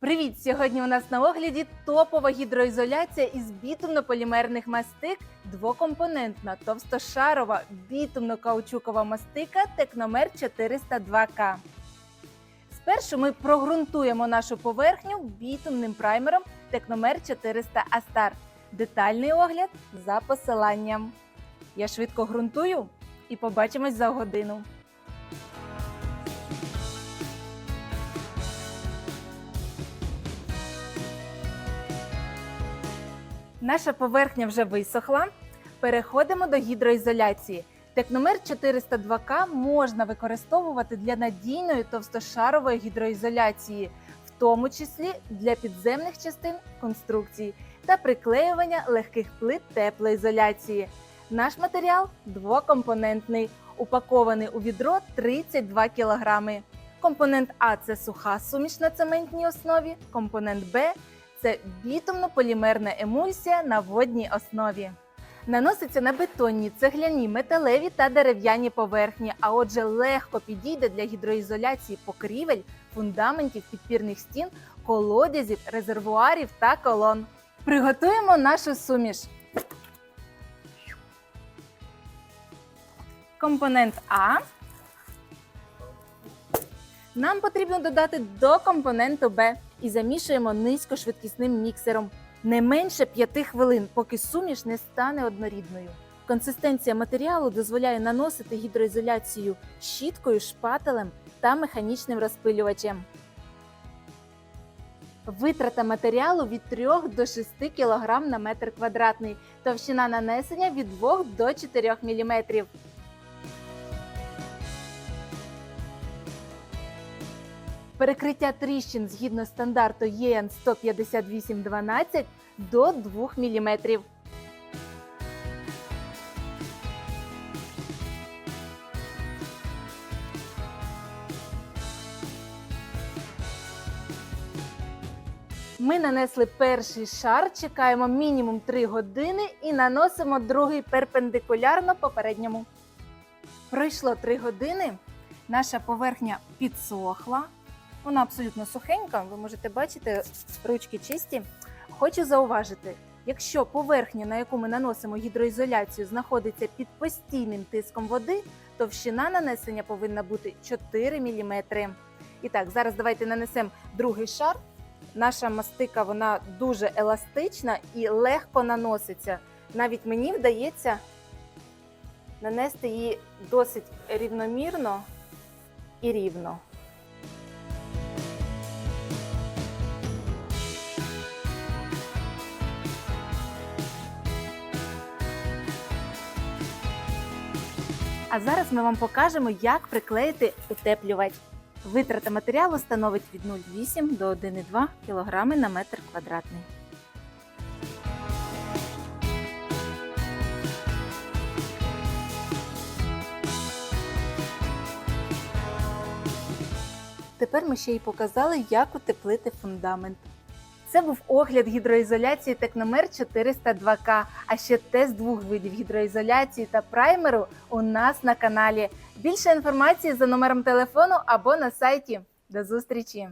Привіт! Сьогодні у нас на огляді топова гідроізоляція із бітумно-полімерних мастик, двокомпонентна, товстошарова, бітумно-каучукова мастика Текномер 402К. Спершу ми прогрунтуємо нашу поверхню бітумним праймером Текномер 400 Астар. Детальний огляд за посиланням. Я швидко ґрунтую і побачимось за годину. Наша поверхня вже висохла. Переходимо до гідроізоляції. Текномер 402К можна використовувати для надійної товстошарової гідроізоляції, в тому числі для підземних частин конструкції та приклеювання легких плит теплоізоляції. Наш матеріал двокомпонентний, упакований у відро 32 кг. Компонент А це суха суміш на цементній основі, компонент Б це бітумно-полімерна емульсія на водній основі. Наноситься на бетонні, цегляні, металеві та дерев'яні поверхні, а отже, легко підійде для гідроізоляції покрівель, фундаментів, підпірних стін, колодязів, резервуарів та колон. Приготуємо нашу суміш. Компонент А. Нам потрібно додати до компоненту Б і замішуємо низькошвидкісним міксером не менше 5 хвилин, поки суміш не стане однорідною. Консистенція матеріалу дозволяє наносити гідроізоляцію щіткою, шпателем та механічним розпилювачем. Витрата матеріалу від 3 до 6 кг на метр квадратний. Товщина нанесення від 2 до 4 мм. Перекриття тріщин згідно стандарту ЄН 15812 до 2 мм. Ми нанесли перший шар, чекаємо мінімум 3 години і наносимо другий перпендикулярно попередньому. Пройшло 3 години. Наша поверхня підсохла. Вона абсолютно сухенька, ви можете бачити, ручки чисті. Хочу зауважити, якщо поверхня, на яку ми наносимо гідроізоляцію, знаходиться під постійним тиском води, товщина нанесення повинна бути 4 мм. І так, зараз давайте нанесемо другий шар. Наша мастика вона дуже еластична і легко наноситься. Навіть мені вдається нанести її досить рівномірно і рівно. А зараз ми вам покажемо, як приклеїти утеплювач. Витрата матеріалу становить від 0,8 до 1,2 кг на метр квадратний. Тепер ми ще й показали, як утеплити фундамент. Це був огляд гідроізоляції Текномер 402К, а ще тест двох видів гідроізоляції та праймеру у нас на каналі. Більше інформації за номером телефону або на сайті. До зустрічі!